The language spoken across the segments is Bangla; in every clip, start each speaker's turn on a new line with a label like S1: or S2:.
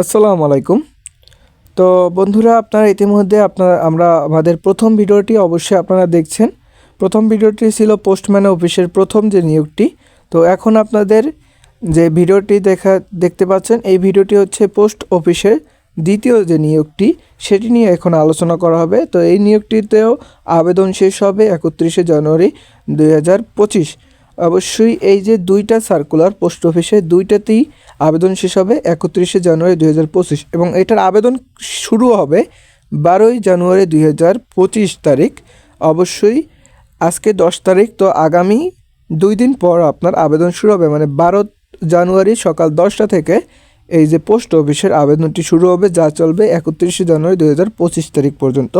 S1: আসসালামু আলাইকুম। তো বন্ধুরা, আপনারা ইতিমধ্যে আপনারা, আমরা আমাদের প্রথম ভিডিওটি অবশ্যই আপনারা দেখছেন। প্রথম ভিডিওটি ছিল পোস্টম্যান অফিসের প্রথম যে নিয়োগটি। তো এখন আপনাদের যে ভিডিওটি দেখা, দেখতে পাচ্ছেন, এই ভিডিওটি হচ্ছে পোস্ট অফিসের দ্বিতীয় যে নিয়োগটি, সেটি নিয়ে এখন আলোচনা করা হবে। তো এই নিয়োগটিতেও আবেদন শেষ হবে একত্রিশে জানুয়ারি দুই হাজার পঁচিশ। অবশ্যই এই যে দুইটা সার্কুলার পোস্ট অফিসে দুইটাতেই আবেদন শেষ হবে একত্রিশে জানুয়ারি দুই হাজার পঁচিশ এবং এটার আবেদন শুরু হবে বারোই জানুয়ারি দুই হাজার পঁচিশ তারিখ। অবশ্যই আজকে দশ তারিখ, তো আগামী দুই দিন পর আপনার আবেদন শুরু হবে। মানে বারো জানুয়ারি সকাল দশটা থেকে এই যে পোস্ট অফিসের আবেদনটি শুরু হবে, যা চলবে একত্রিশে জানুয়ারি দুই হাজার পঁচিশ তারিখ পর্যন্ত।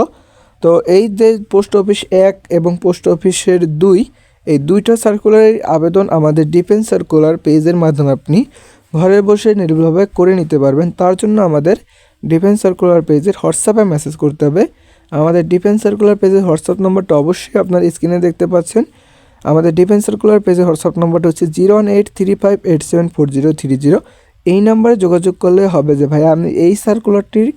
S1: তো এই যে পোস্ট অফিস এক এবং পোস্ট অফিসের দুই, এই দুইটা সার্কুলারের আবেদন আমাদের ডিফেন্স সার্কুলার পেজের মাধ্যমে আপনি ঘরে বসে নির্ভুলভাবে করে নিতে পারবেন। তার জন্য আমাদের ডিফেন্স সার্কুলার পেজের হোয়াটসঅ্যাপে মেসেজ করতে হবে। আমাদের ডিফেন্স সার্কুলার পেজের হোয়াটসঅ্যাপ নম্বরটা অবশ্যই আপনার স্ক্রিনে দেখতে পাচ্ছেন। আমাদের ডিফেন্স সার্কুলার পেজের হোয়াটসঅ্যাপ নম্বরটা হচ্ছে zero one eight three five eight seven four zero three zero এই নাম্বারে যোগাযোগ করলে হবে যে, ভাই, আমি এই সার্কুলারটির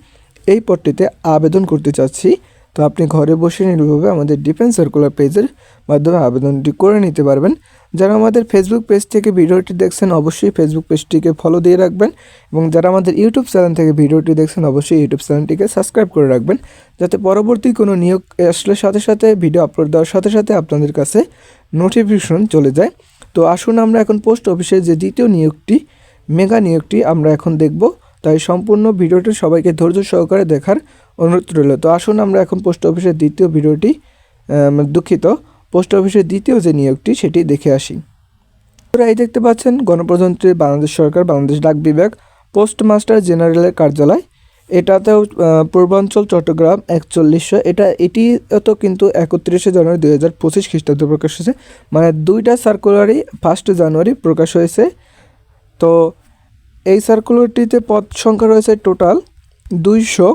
S1: এই পদটিতে আবেদন করতে চাচ্ছি। তো আপনি ঘরে বসে নির্ভরভাবে আমাদের ডিফেন্স সার্কুলার পেজের মাধ্যমে আবেদনটি করে নিতে পারবেন। যারা আমাদের ফেসবুক পেজ থেকে ভিডিওটি দেখছেন, অবশ্যই ফেসবুক পেজটিকে ফলো দিয়ে রাখবেন এবং যারা আমাদের ইউটিউব চ্যানেল থেকে ভিডিওটি দেখছেন, অবশ্যই ইউটিউব চ্যানেলটিকে সাবস্ক্রাইব করে রাখবেন যাতে পরবর্তী কোনো নিয়োগ আসলে সাথে সাথে ভিডিও আপলোড দেওয়ার সাথে সাথে আপনাদের কাছে নোটিফিকেশন চলে যায়। তো আসুন আমরা এখন পোস্ট অফিসের যে দ্বিতীয় নিয়োগটি মেগা নিয়োগটি আমরা এখন দেখব। তাই সম্পূর্ণ ভিডিওটি সবাইকে ধৈর্য সহকারে দেখার অনুরোধ রইল। তো আসুন আমরা এখন পোস্ট অফিসের দ্বিতীয় ভিডিওটি দুঃখিত। পোস্ট অফিসের দ্বিতীয় যে নিয়োগটি, সেটি দেখে আসি। আপনারা এই দেখতে পাচ্ছেন, গণপ্রজাতন্ত্রী বাংলাদেশ সরকার, বাংলাদেশ ডাক বিভাগ, পোস্টমাস্টার জেনারেলের কার্যালয়। এটাতেও পূর্বাঞ্চল, চট্টগ্রাম একচল্লিশশো। এটা এটি তো কিন্তু একত্রিশে জানুয়ারি দুই হাজার পঁচিশ খ্রিস্টাব্দে প্রকাশ হয়েছে। মানে দুইটা সার্কুলারই ফার্স্ট জানুয়ারি প্রকাশ হয়েছে। তো, এই সার্কুলারটিতে পদ সংখ্যা রয়েছে টোটাল দুইশো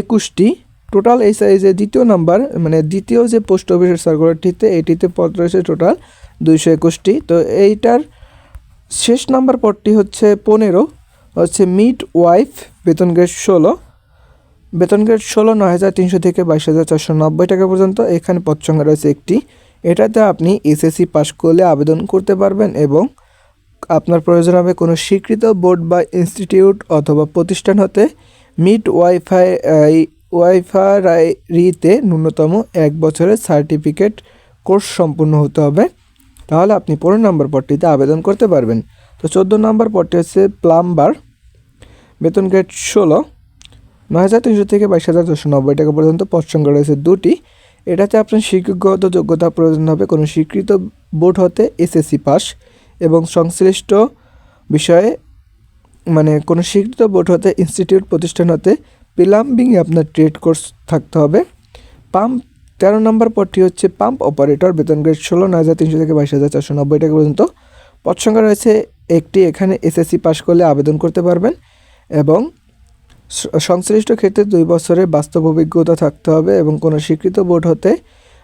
S1: একুশটি। টোটাল এই যে দ্বিতীয় নাম্বার মানে দ্বিতীয় যে পোস্ট অফিসের সার্কুলারটিতে এটিতে পদ রয়েছে টোটাল দুইশো একুশটি। তো এইটার শেষ নাম্বার পদটি হচ্ছে পনেরো, হচ্ছে মিড ওয়াইফ বেতন গ্রেড ষোলো। বেতন গ্রেড ষোলো নয় হাজার তিনশো থেকে বাইশ হাজার চারশো নব্বই টাকা পর্যন্ত। এখানে পদ সংখ্যা রয়েছে একটি। এটাতে আপনি এসএসসি পাস করলে আবেদন করতে পারবেন এবং আপনার প্রয়োজন হবে কোনো স্বীকৃত বোর্ড বা ইনস্টিটিউট অথবা প্রতিষ্ঠান হতে মিড ওয়াইফাই ওয়াইফাইতে ন্যূনতম এক বছরের সার্টিফিকেট কোর্স সম্পূর্ণ হতে হবে। তাহলে আপনি পনেরো নম্বর পদটিতে আবেদন করতে পারবেন। তো চোদ্দ নম্বর পদটি হচ্ছে প্লাম্বার। বেতন গ্রেড ষোলো। নয় হাজার তিনশো থেকে বাইশ হাজার দুশো নব্বই টাকা পর্যন্ত পদ সংখ্যা রয়েছে দুটি। এটাতে আপনার শিক্ষাগত যোগ্যতা প্রয়োজন হবে। কোনো স্বীকৃত বোর্ড হতে এসএসসি পাস এবং সংশ্লিষ্ট বিষয়ে মানে কোনো স্বীকৃত বোর্ড হতে ইনস্টিটিউট প্রতিষ্ঠান হতে প্লাম্বিংয়ে আপনার ট্রেড কোর্স থাকতে হবে। পাম্প, তেরো নম্বর পদটি হচ্ছে পাম্প অপারেটর, বেতন গ্রেড ষোলো, নয় হাজার তিনশো থেকে বাইশ হাজার চারশো নব্বই টাকা পর্যন্ত। পদ সংখ্যা রয়েছে একটি, এখানে এসএসসি পাস করলে আবেদন করতে পারবেন এবং সংশ্লিষ্ট ক্ষেত্রে দুই বছরের বাস্তব অভিজ্ঞতা থাকতে হবে এবং কোনো স্বীকৃত বোর্ড হতে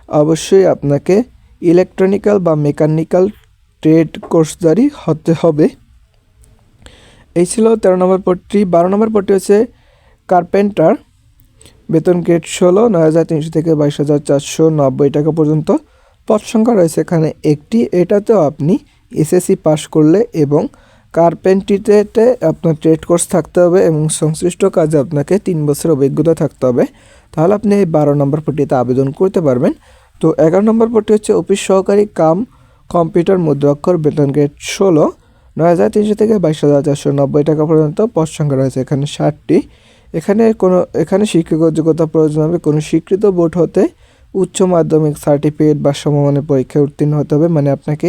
S1: অবশ্যই আপনাকে ইলেকট্রনিক্যাল বা মেকানিক্যাল ট্রেড কোর্সদারি হতে হবে। এই ছিল তেরো নম্বর পদটি। বারো নম্বর পদটি হচ্ছে কার্পেন্টার, বেতন গ্রেড ষোলো, নয় হাজার তিনশো থেকে বাইশ হাজার চারশো নব্বই টাকা পর্যন্ত। পদ সংখ্যা রয়েছে এখানে একটি, এটাতেও আপনি এসএসসি পাস করলে এবং কার্পেন্ট্রিতে আপনার ট্রেড কোর্স থাকতে হবে এবং সংশ্লিষ্ট কাজে আপনাকে তিন বছর অভিজ্ঞতা থাকতে হবে। তাহলে আপনি এই বারো নম্বর পটিতে আবেদন করতে পারবেন। তো এগারো নম্বর পটি হচ্ছে অফিস সহকারী কাম, কম্পিউটার মুদ্রাক্ষর, বেতন গ্রেড ষোলো, নয় হাজার তিনশো থেকে বাইশ হাজার চারশো নব্বই টাকা পর্যন্ত। পদ সংখ্যা রয়েছে এখানে ষাটটি। এখানে কোনো, এখানে শিক্ষাগত যোগ্যতা প্রয়োজন হবে। কোনো স্বীকৃত বোর্ড হতে উচ্চ মাধ্যমিক সার্টিফিকেট বা সমমানের পরীক্ষায় উত্তীর্ণ হতে হবে মানে আপনাকে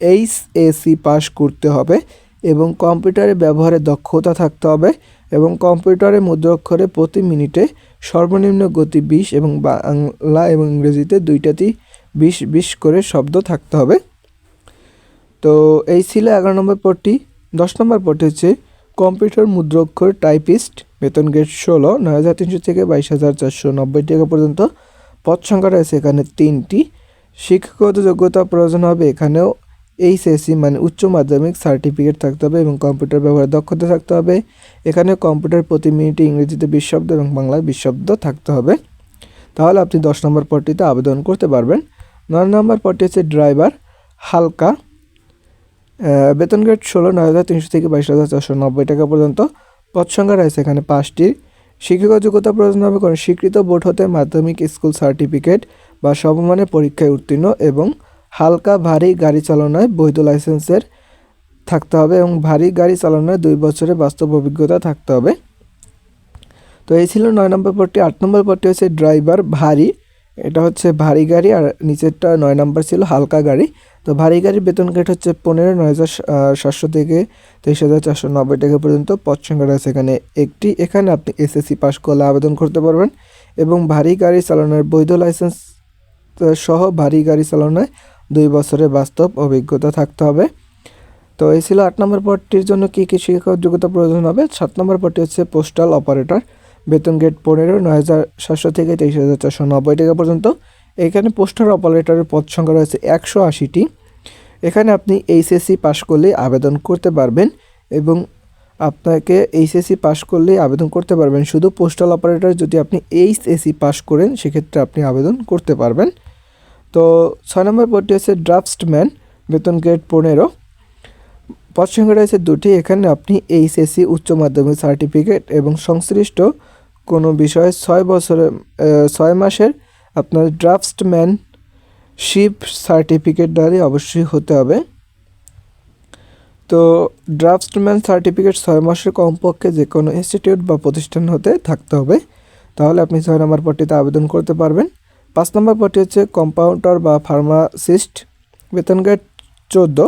S1: এইচ এসি পাস করতে হবে এবং কম্পিউটারে ব্যবহারে দক্ষতা থাকতে হবে এবং কম্পিউটারে মুদ্রাক্ষরে প্রতি মিনিটে সর্বনিম্ন গতি বিশ এবং বাংলা এবং ইংরেজিতে দুইটাতেই বিশ বিশ করে শব্দ থাকতে হবে। তো এই ছিল এগারো নম্বর পদটি। দশ নম্বর পদটি হচ্ছে কম্পিউটার মুদ্রাক্ষর টাইপিস্ট, বেতন গেট ষোলো, নয় হাজার তিনশো থেকে বাইশ হাজার চারশো নব্বই টাকা পর্যন্ত। পদ সংখ্যা রয়েছে এখানে তিনটি। শিক্ষাগত যোগ্যতা প্রয়োজন হবে, এখানেও এইচএসসি মানে উচ্চ মাধ্যমিক সার্টিফিকেট থাকতে হবে এবং কম্পিউটার ব্যবহারের দক্ষতা থাকতে হবে। এখানে কম্পিউটার প্রতি মিনিটে ইংরেজিতে বিশ এবং বাংলায় বিশ শব্দ থাকতে হবে। তাহলে আপনি দশ নম্বর পদটিতে আবেদন করতে পারবেন। নয় নম্বর পদটি হচ্ছে ড্রাইভার, হালকা বেতন গ্রেড ষোলো, নয় হাজার তিনশো থেকে বাইশ হাজার চারশো নব্বই টাকা পর্যন্ত। পদ সংখ্যা রয়েছে এখানে পাঁচটি। শিক্ষক যোগ্যতা প্রয়োজন হবে কোনো স্বীকৃত বোর্ড হতে মাধ্যমিক স্কুল সার্টিফিকেট বা সমমানের পরীক্ষায় উত্তীর্ণ এবং হালকা ভারী গাড়ি চালনায় বৈধ লাইসেন্সের থাকতে হবে এবং ভারী গাড়ি চালানোর দুই বছরের বাস্তব অভিজ্ঞতা থাকতে হবে। তো এই ছিল নয় নম্বর পদটি। আট নম্বর পদটি হচ্ছে ড্রাইভার ভারী এটা হচ্ছে ভারী গাড়ি আর নিচেরটা নয় নম্বর ছিল হালকা গাড়ি। তো ভারী গাড়ির বেতন গ্রেড হচ্ছে পনেরো, নয় হাজার সাতশো থেকে তেইশ হাজার চারশো নব্বই টাকা পর্যন্ত। পদ সংখ্যা রয়েছে এখানে একটি। এখানে আপনি এসএসসি পাস করলে আবেদন করতে পারবেন এবং ভারী গাড়ি চালানোর বৈধ লাইসেন্স সহ ভারী গাড়ি চালানোয় দুই বছরের বাস্তব অভিজ্ঞতা থাকতে হবে। তো এই ছিল আট নম্বর পদটির জন্য কী কী শিক্ষক যোগ্যতা প্রয়োজন হবে? সাত নম্বর পদটি হচ্ছে পোস্টাল অপারেটর বেতন গ্রেড পনেরো, নয় হাজার সাতশো থেকে তেইশ হাজার চারশো নব্বই টাকা পর্যন্ত। এখানে পোস্টাল অপারেটরের পদ সংখ্যা রয়েছে একশো আশিটি। এখানে আপনি এইচএসসি পাশ করলে আবেদন করতে পারবেন এবং আপনাকে এইচএসসি পাশ করলে আবেদন করতে পারবেন। শুধু পোস্টাল অপারেটর যদি আপনি এইচএসসি পাশ করেন, সেক্ষেত্রে আপনি আবেদন করতে পারবেন। তো ছয় নম্বর পদটি হচ্ছে ড্রাফটসম্যান, বেতন গ্রেড পনেরো। পদ সংখ্যা রয়েছে দুটি। এখানে আপনি এইচএসসি উচ্চ মাধ্যমিক সার্টিফিকেট এবং সংশ্লিষ্ট কোনো বিষয়ে, ছয় বছরের ছয় মাসের আপনার ড্রাফটসম্যান শিপ সার্টিফিকেটধারী অবশ্যই হতে হবে। তো ড্রাফটসম্যান সার্টিফিকেট ছয় মাসের কমপক্ষে যে কোনো ইনস্টিটিউট বা প্রতিষ্ঠান হতে থাকতে হবে। তাহলে আপনি ছয় নম্বর পদটিতে আবেদন করতে পারবেন। পাঁচ নম্বর পদটি হচ্ছে কম্পাউন্ডার বা ফার্মাসিস্ট। বেতন গ্রেড চোদ্দ,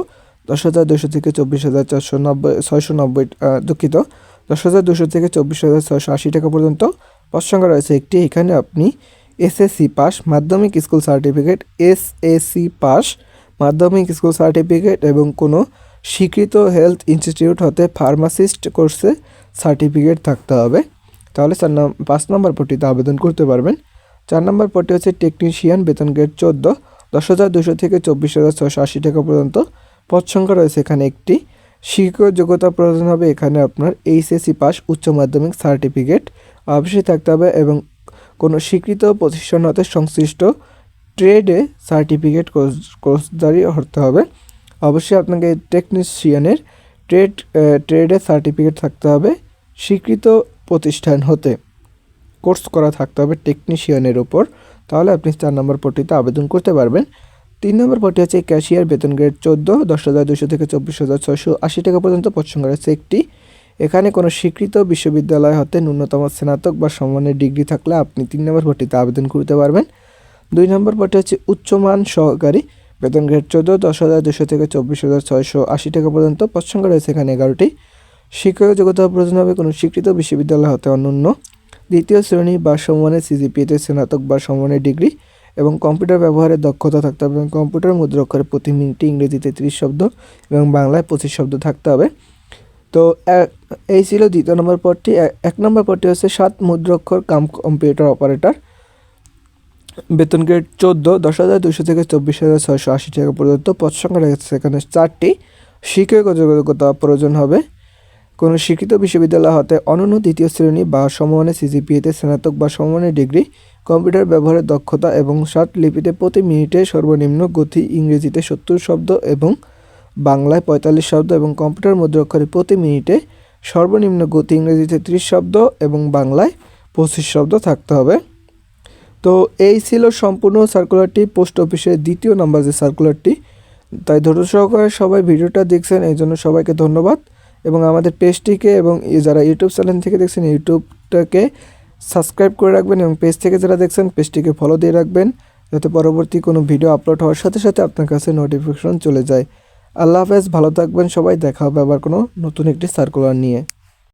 S1: দশ হাজার দুশো থেকে চব্বিশ হাজার চারশো নব্বই, ছয়শো নব্বই দুঃখিত। দশ হাজার দুশো থেকে চব্বিশ হাজার ছয়শো আশি টাকা পর্যন্ত। পদ সংখ্যা রয়েছে একটি, এখানে আপনি এসএসসি পাস, মাধ্যমিক স্কুল সার্টিফিকেট এসএসসি পাস, মাধ্যমিক স্কুল সার্টিফিকেট এবং কোনো স্বীকৃত হেলথ ইনস্টিটিউট হতে ফার্মাসিস্ট কোর্সে সার্টিফিকেট থাকতে হবে। তাহলে চার পাঁচ নম্বর পটিতে আবেদন করতে পারবেন। চার নম্বর পটি হচ্ছে টেকনিশিয়ান, বেতন গ্রেড চোদ্দ, দশ হাজার দুশো থেকে চব্বিশ হাজার ছশো আশি টাকা পর্যন্ত। পদ সংখ্যা রয়েছে এখানে একটি শিক্ষক যোগ্যতা প্রয়োজন হবে এখানে আপনার এইচএসসি পাস উচ্চ মাধ্যমিক সার্টিফিকেট অবশ্যই থাকতে হবে এবং কোনো স্বীকৃত প্রতিষ্ঠান হতে সংশ্লিষ্ট ট্রেডে সার্টিফিকেট কোর্স কোর্সদারি হতে হবে। অবশ্যই আপনাকে টেকনিশিয়ানের ট্রেড ট্রেডে সার্টিফিকেট থাকতে হবে, স্বীকৃত প্রতিষ্ঠান হতে কোর্স করা থাকতে হবে টেকনিশিয়ানের ওপর তাহলে আপনি চার নম্বর পটিতে আবেদন করতে পারবেন। তিন নম্বর পটি হচ্ছে ক্যাশিয়ার বেতন গ্রেড চোদ্দ, দশ হাজার দুশো থেকে চব্বিশ হাজার ছশো আশি টাকা পর্যন্ত পদ সংখ্যা রয়েছে একটি এখানে কোনো স্বীকৃত বিশ্ববিদ্যালয় হতে ন্যূনতম স্নাতক বা সম্মানের ডিগ্রি থাকলে আপনি তিন নম্বর পটিতে আবেদন করতে পারবেন। দুই নম্বর পটি হচ্ছে উচ্চমান সহকারী, বেতন গ্রেড চোদ্দ, দশ হাজার দুশো থেকে চব্বিশ হাজার ছয়শো আশি টাকা পর্যন্ত সংখ্যা রয়েছে এখানে এগারোটি। শিক্ষক যোগ্যতা প্রয়োজন হবে কোনো স্বীকৃত বিশ্ববিদ্যালয় হতে অনন্য। দ্বিতীয় শ্রেণি বা সম্মানের সিজিপিএতে স্নাতক বা সম্মানের ডিগ্রি। এবং কম্পিউটার ব্যবহারের দক্ষতা থাকতে হবে এবং কম্পিউটার মুদ্রাক্ষরে প্রতি মিনিটে ইংরেজিতে ত্রিশ শব্দ এবং বাংলায় পঁচিশ শব্দ থাকতে হবে। তো এই ছিল দ্বিতীয় নম্বর পদটি। এক নম্বর পদটি হচ্ছে সাত মুদ্রাক্ষর কাম কম্পিউটার অপারেটর। বেতন গ্রেড চোদ্দ, দশ হাজার দুশো থেকে চব্বিশ হাজার ছয়শো আশি টাকা পর্যন্ত। পদ সংখ্যা রয়েছে সেখানে চারটি। শিক্ষক যোগ্যতা প্রয়োজন হবে। কোনো স্বীকৃত বিশ্ববিদ্যালয় হতে অনন্য দ্বিতীয় শ্রেণি বা সমমানের সিজিপিএতে স্নাতক বা সমমানের ডিগ্রি কম্পিউটার ব্যবহারের দক্ষতা এবং ষাট লিপিতে প্রতি মিনিটে সর্বনিম্ন গতি ইংরেজিতে সত্তর শব্দ এবং বাংলায় পঁয়তাল্লিশ শব্দ এবং কম্পিউটার মুদ্রাক্ষরে প্রতি মিনিটে সর্বনিম্ন গতি ইংরেজিতে ত্রিশ শব্দ এবং বাংলায় পঁচিশ শব্দ থাকতে হবে। তো এই ছিল সম্পূর্ণ সার্কুলারটি পোস্ট অফিসের দ্বিতীয় নাম্বার যে সার্কুলারটি তাই ধৈর্য সহকারে সবাই ভিডিওটা দেখছেন, এই জন্য সবাইকে ধন্যবাদ। এবং আমাদের পেজটিকে এবং যারা ইউটিউব চ্যানেল থেকে দেখছেন ইউটিউবটাকে সাবস্ক্রাইব করে রাখবেন এবং পেজ থেকে যারা দেখছেন, পেজটিকে ফলো দিয়ে রাখবেন যাতে পরবর্তী কোনো ভিডিও আপলোড হওয়ার সাথে সাথে আপনার কাছে নোটিফিকেশন চলে যায়। আল্লাহ হাফেজ, ভালো থাকবেন সবাই, দেখা হবে আবার কোনো নতুন একটি সার্কুলার নিয়ে।